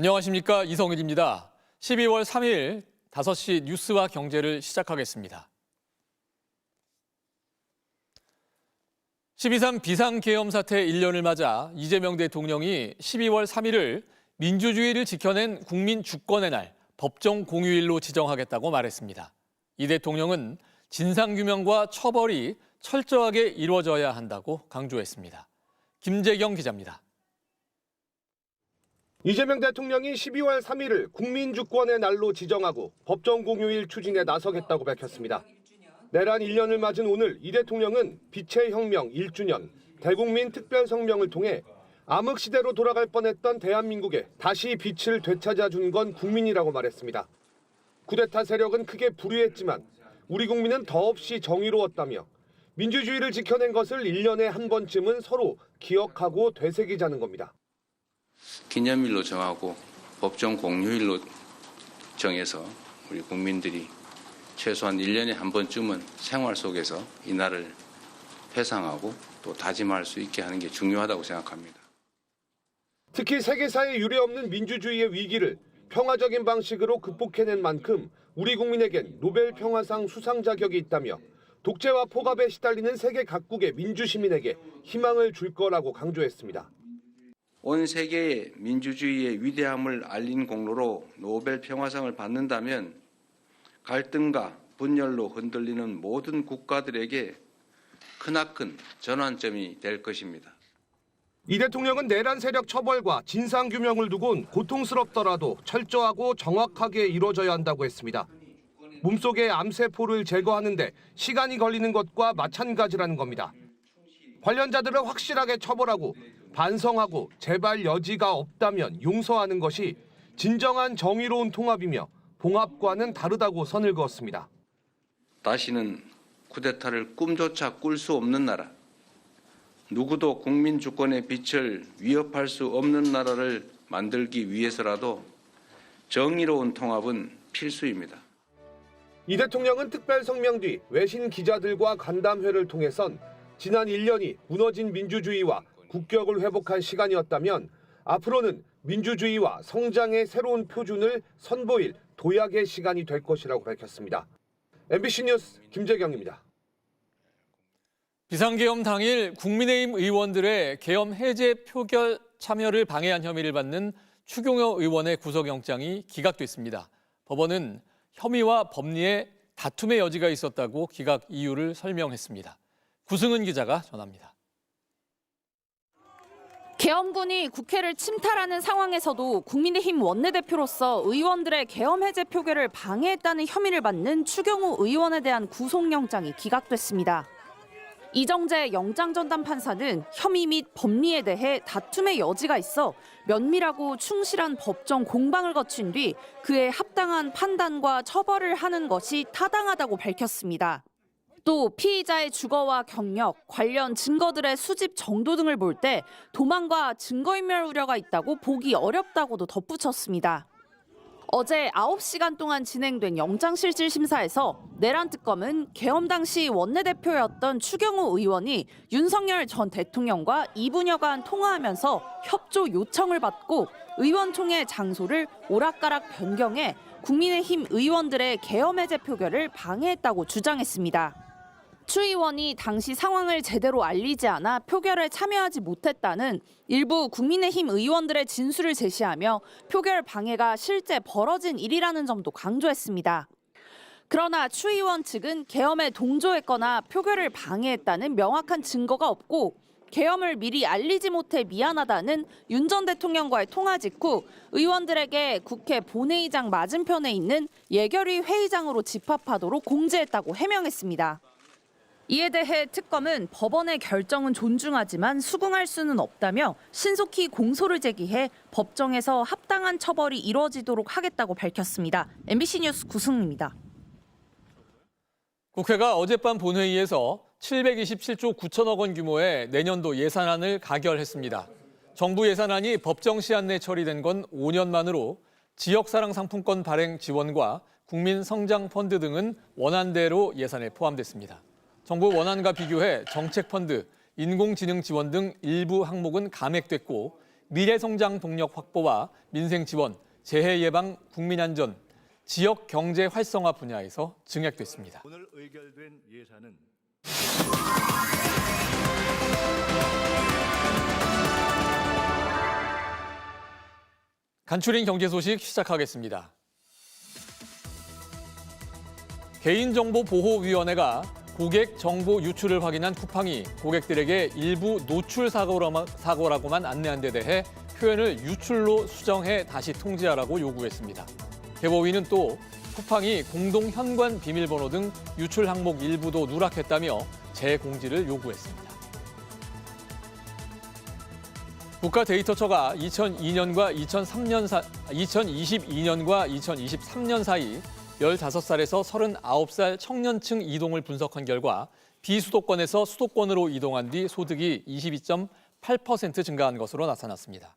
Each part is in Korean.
안녕하십니까 이성일입니다. 12월 3일 5시 뉴스와 경제를 시작하겠습니다. 12.3 비상계엄 사태 1년을 맞아 이재명 대통령이 12월 3일을 민주주의를 지켜낸 국민 주권의 날 법정 공휴일로 지정하겠다고 말했습니다. 이 대통령은 진상규명과 처벌이 철저하게 이루어져야 한다고 강조했습니다. 김재경 기자입니다. 이재명 대통령이 12월 3일을 국민주권의 날로 지정하고 법정 공휴일 추진에 나서겠다고 밝혔습니다. 내란 1년을 맞은 오늘 이 대통령은 빛의 혁명 1주년 대국민 특별성명을 통해 암흑시대로 돌아갈 뻔했던 대한민국에 다시 빛을 되찾아 준 건 국민이라고 말했습니다. 쿠데타 세력은 크게 불의했지만 우리 국민은 더없이 정의로웠다며 민주주의를 지켜낸 것을 1년에 한 번쯤은 서로 기억하고 되새기자는 겁니다. 기념일로 정하고 법정 공휴일로 정해서 우리 국민들이 최소한 1년에 한 번쯤은 생활 속에서 이 날을 회상하고 또 다짐할 수 있게 하는 게 중요하다고 생각합니다. 특히 세계사에 유례없는 민주주의의 위기를 평화적인 방식으로 극복해낸 만큼 우리 국민에겐 노벨 평화상 수상 자격이 있다며 독재와 포갑에 시달리는 세계 각국의 민주 시민에게 희망을 줄 거라고 강조했습니다. 온 세계의 민주주의의 위대함을 알린 공로로 노벨 평화상을 받는다면 갈등과 분열로 흔들리는 모든 국가들에게 크나큰 전환점이 될 것입니다. 이 대통령은 내란 세력 처벌과 진상 규명을 두곤 고통스럽더라도 철저하고 정확하게 이루어져야 한다고 했습니다. 몸속의 암세포를 제거하는데 시간이 걸리는 것과 마찬가지라는 겁니다. 관련자들을 확실하게 처벌하고 반성하고 재발 여지가 없다면 용서하는 것이 진정한 정의로운 통합이며 봉합과는 다르다고 선을 그었습니다. 다시는 쿠데타를 꿈조차 꿀 수 없는 나라, 누구도 국민 주권의 빛을 위협할 수 없는 나라를 만들기 위해서라도 정의로운 통합은 필수입니다. 이 대통령은 특별 성명 뒤 외신 기자들과 간담회를 통해선 지난 1년이 무너진 민주주의와 국격을 회복한 시간이었다면 앞으로는 민주주의와 성장의 새로운 표준을 선보일 도약의 시간이 될 것이라고 밝혔습니다. MBC 뉴스 김재경입니다. 비상계엄 당일 국민의힘 의원들의 계엄 해제 표결 참여를 방해한 혐의를 받는 추경호 의원의 구속영장이 기각됐습니다. 법원은 혐의와 법리에 다툼의 여지가 있었다고 기각 이유를 설명했습니다. 구승은 기자가 전합니다. 계엄군이 국회를 침탈하는 상황에서도 국민의힘 원내대표로서 의원들의 계엄 해제 표결을 방해했다는 혐의를 받는 추경호 의원에 대한 구속영장이 기각됐습니다. 이정재 영장전담 판사는 혐의 및 법리에 대해 다툼의 여지가 있어 면밀하고 충실한 법정 공방을 거친 뒤 그에 합당한 판단과 처벌을 하는 것이 타당하다고 밝혔습니다. 또 피의자의 주거와 경력, 관련 증거들의 수집 정도 등을 볼 때 도망과 증거인멸 우려가 있다고 보기 어렵다고도 덧붙였습니다. 어제 9시간 동안 진행된 영장실질 심사에서 내란 특검은 계엄 당시 원내대표였던 추경호 의원이 윤석열 전 대통령과 2분여간 통화하면서 협조 요청을 받고 의원총회 장소를 오락가락 변경해 국민의힘 의원들의 계엄 해제 표결을 방해했다고 주장했습니다. 추 의원이 당시 상황을 제대로 알리지 않아 표결에 참여하지 못했다는 일부 국민의힘 의원들의 진술을 제시하며 표결 방해가 실제 벌어진 일이라는 점도 강조했습니다. 그러나 추 의원 측은 계엄에 동조했거나 표결을 방해했다는 명확한 증거가 없고 계엄을 미리 알리지 못해 미안하다는 윤 전 대통령과의 통화 직후 의원들에게 국회 본회의장 맞은편에 있는 예결위 회의장으로 집합하도록 공지했다고 해명했습니다. 이에 대해 특검은 법원의 결정은 존중하지만 수긍할 수는 없다며 신속히 공소를 제기해 법정에서 합당한 처벌이 이루어지도록 하겠다고 밝혔습니다. MBC 뉴스 구승입니다. 국회가 어젯밤 본회의에서 727조 9천억 원 규모의 내년도 예산안을 가결했습니다. 정부 예산안이 법정 시한 내 처리된 건 5년 만으로 지역사랑 상품권 발행 지원과 국민 성장 펀드 등은 원안대로 예산에 포함됐습니다. 정부 원안과 비교해 정책 펀드, 인공지능 지원 등 일부 항목은 감액됐고 미래성장 동력 확보와 민생 지원, 재해 예방, 국민 안전, 지역 경제 활성화 분야에서 증액됐습니다. 오늘 의결된 예산은 간추린 경제 소식 시작하겠습니다. 개인정보보호위원회가 고객 정보 유출을 확인한 쿠팡이 고객들에게 일부 노출 사고라고만 안내한 데 대해 표현을 유출로 수정해 다시 통지하라고 요구했습니다. 개보위는 또 쿠팡이 공동 현관 비밀번호 등 유출 항목 일부도 누락했다며 재공지를 요구했습니다. 국가데이터처가 2002년과 2003년 사, 2022년과 2023년 사이 15살에서 39살 청년층 이동을 분석한 결과 비수도권에서 수도권으로 이동한 뒤 소득이 22.8% 증가한 것으로 나타났습니다.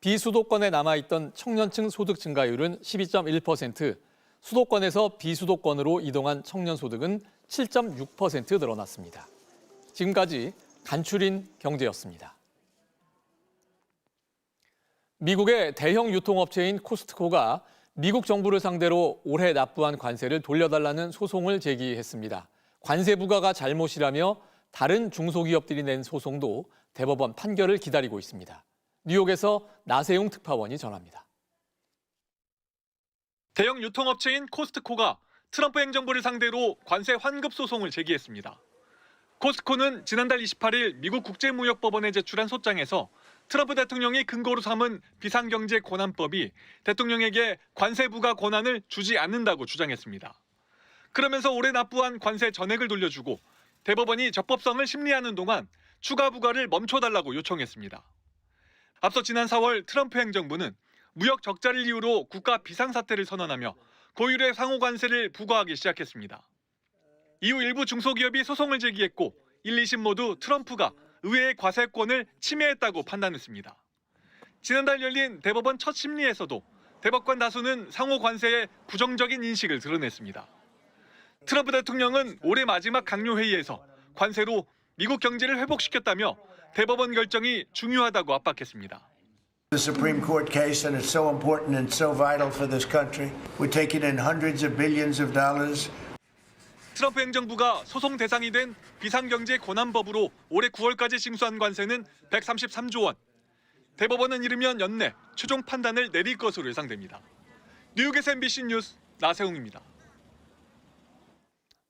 비수도권에 남아있던 청년층 소득 증가율은 12.1%, 수도권에서 비수도권으로 이동한 청년 소득은 7.6% 늘어났습니다. 지금까지 간추린 경제였습니다. 미국의 대형 유통업체인 코스트코가 미국 정부를 상대로 올해 납부한 관세를 돌려달라는 소송을 제기했습니다. 관세 부과가 잘못이라며 다른 중소기업들이 낸 소송도 대법원 판결을 기다리고 있습니다. 뉴욕에서 나세용 특파원이 전합니다. 대형 유통업체인 코스트코가 트럼프 행정부를 상대로 관세 환급 소송을 제기했습니다. 코스트코는 지난달 28일 미국 국제무역법원에 제출한 소장에서 트럼프 대통령이 근거로 삼은 비상경제 권한법이 대통령에게 관세 부과 권한을 주지 않는다고 주장했습니다. 그러면서 올해 납부한 관세 전액을 돌려주고 대법원이 적법성을 심리하는 동안 추가 부과를 멈춰달라고 요청했습니다. 앞서 지난 4월 트럼프 행정부는 무역 적자를 이유로 국가 비상사태를 선언하며 고율의 상호 관세를 부과하기 시작했습니다. 이후 일부 중소기업이 소송을 제기했고 1, 2심 모두 트럼프가 의회의 과세권을 침해했다고 판단했습니다. 지난달 열린 대법원 첫 심리에서도 대법관 다수는 상호 관세에 부정적인 인식을 드러냈습니다. 트럼프 대통령은 올해 마지막 강요 회의에서 관세로 미국 경제를 회복시켰다며 대법원 결정이 중요하다고 압박했습니다. The Supreme Court case, and it's so important and so vital for this country. We're taking in hundreds of billions of dollars. 트럼프 행정부가 소송 대상이 된 비상경제 권한법으로 올해 9월까지 징수한 관세는 133조 원. 대법원은 이르면 연내 최종 판단을 내릴 것으로 예상됩니다. 뉴욕에서 MBC 뉴스 나세웅입니다.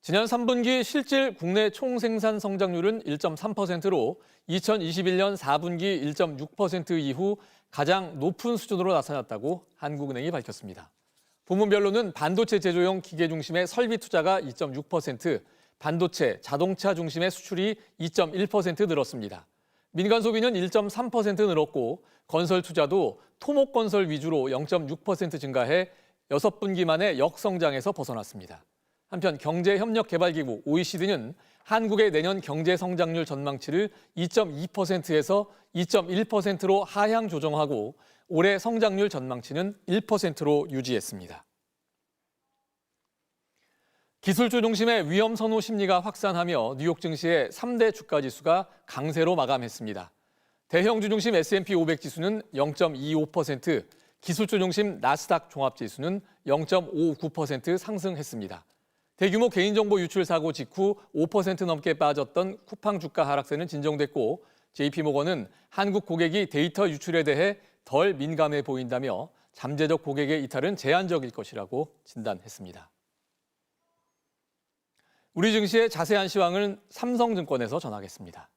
지난 3분기 실질 국내 총생산 성장률은 1.3%로 2021년 4분기 1.6% 이후 가장 높은 수준으로 나타났다고 한국은행이 밝혔습니다. 부문별로는 반도체 제조용 기계 중심의 설비 투자가 2.6%, 반도체, 자동차 중심의 수출이 2.1% 늘었습니다. 민간 소비는 1.3% 늘었고 건설 투자도 토목 건설 위주로 0.6% 증가해 6분기 만에 역성장에서 벗어났습니다. 한편 경제협력개발기구 OECD는 한국의 내년 경제 성장률 전망치를 2.2%에서 2.1%로 하향 조정하고 올해 성장률 전망치는 1%로 유지했습니다. 기술주 중심의 위험 선호 심리가 확산하며 뉴욕 증시의 3대 주가 지수가 강세로 마감했습니다. 대형주 중심 S&P 500 지수는 0.25%, 기술주 중심 나스닥 종합 지수는 0.59% 상승했습니다. 대규모 개인정보 유출 사고 직후 5% 넘게 빠졌던 쿠팡 주가 하락세는 진정됐고 JP모건은 한국 고객이 데이터 유출에 대해 덜 민감해 보인다며 잠재적 고객의 이탈은 제한적일 것이라고 진단했습니다. 우리 증시의 자세한 시황은 삼성증권에서 전하겠습니다.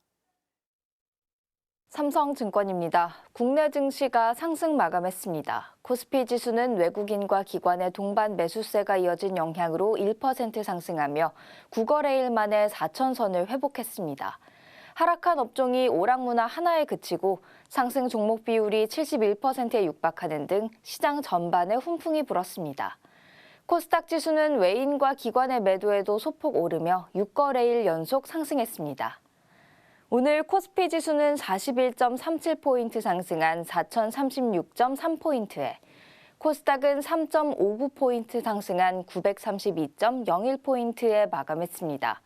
삼성증권입니다. 국내 증시가 상승 마감했습니다. 코스피 지수는 외국인과 기관의 동반 매수세가 이어진 영향으로 1% 상승하며 9거래일 만에 4천선을 회복했습니다. 하락한 업종이 오락문화 하나에 그치고 상승 종목 비율이 71%에 육박하는 등 시장 전반에 훈풍이 불었습니다. 코스닥 지수는 외인과 기관의 매도에도 소폭 오르며 6거래일 연속 상승했습니다. 오늘 코스피 지수는 41.37포인트 상승한 4,036.3포인트에 코스닥은 3.59포인트 상승한 932.01포인트에 마감했습니다.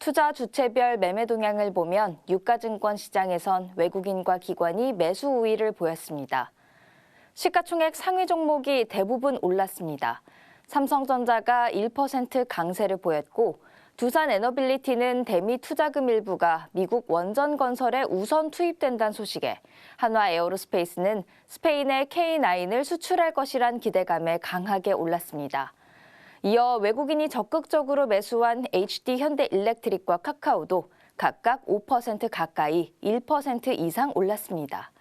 투자 주체별 매매 동향을 보면 유가증권 시장에선 외국인과 기관이 매수 우위를 보였습니다. 시가총액 상위 종목이 대부분 올랐습니다. 삼성전자가 1% 강세를 보였고 두산 에너빌리티는 대미 투자금 일부가 미국 원전 건설에 우선 투입된다는 소식에 한화 에어로스페이스는 스페인의 K9을 수출할 것이란 기대감에 강하게 올랐습니다. 이어 외국인이 적극적으로 매수한 HD 현대 일렉트릭과 카카오도 각각 5% 가까이 1% 이상 올랐습니다.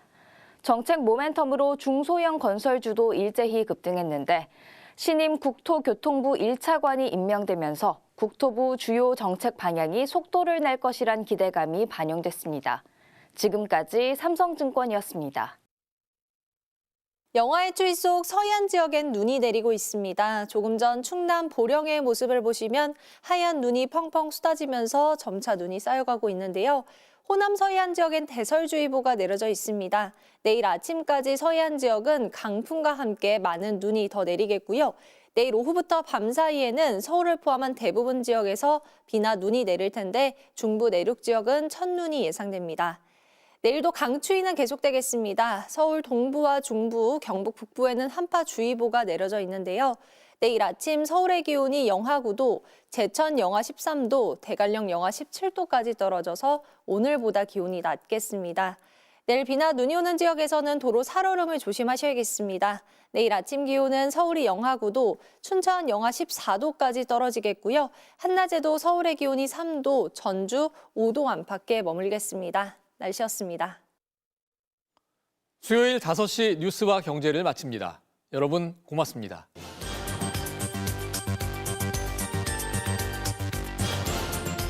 정책 모멘텀으로 중소형 건설주도 일제히 급등했는데 신임 국토교통부 1차관이 임명되면서 국토부 주요 정책 방향이 속도를 낼 것이란 기대감이 반영됐습니다. 지금까지 삼성증권이었습니다. 영화의 추위 속 서해안 지역엔 눈이 내리고 있습니다. 조금 전 충남 보령의 모습을 보시면 하얀 눈이 펑펑 쏟아지면서 점차 눈이 쌓여가고 있는데요. 호남 서해안 지역엔 대설주의보가 내려져 있습니다. 내일 아침까지 서해안 지역은 강풍과 함께 많은 눈이 더 내리겠고요. 내일 오후부터 밤 사이에는 서울을 포함한 대부분 지역에서 비나 눈이 내릴 텐데 중부 내륙 지역은 첫눈이 예상됩니다. 내일도 강추위는 계속되겠습니다. 서울 동부와 중부, 경북 북부에는 한파주의보가 내려져 있는데요. 내일 아침 서울의 기온이 영하 9도, 제천 영하 13도, 대관령 영하 17도까지 떨어져서 오늘보다 기온이 낮겠습니다. 내일 비나 눈이 오는 지역에서는 도로 살얼음을 조심하셔야겠습니다. 내일 아침 기온은 서울이 영하 9도, 춘천 영하 14도까지 떨어지겠고요. 한낮에도 서울의 기온이 3도, 전주 5도 안팎에 머물겠습니다. 날씨였습니다. 수요일 5시 뉴스와 경제를 마칩니다. 여러분 고맙습니다.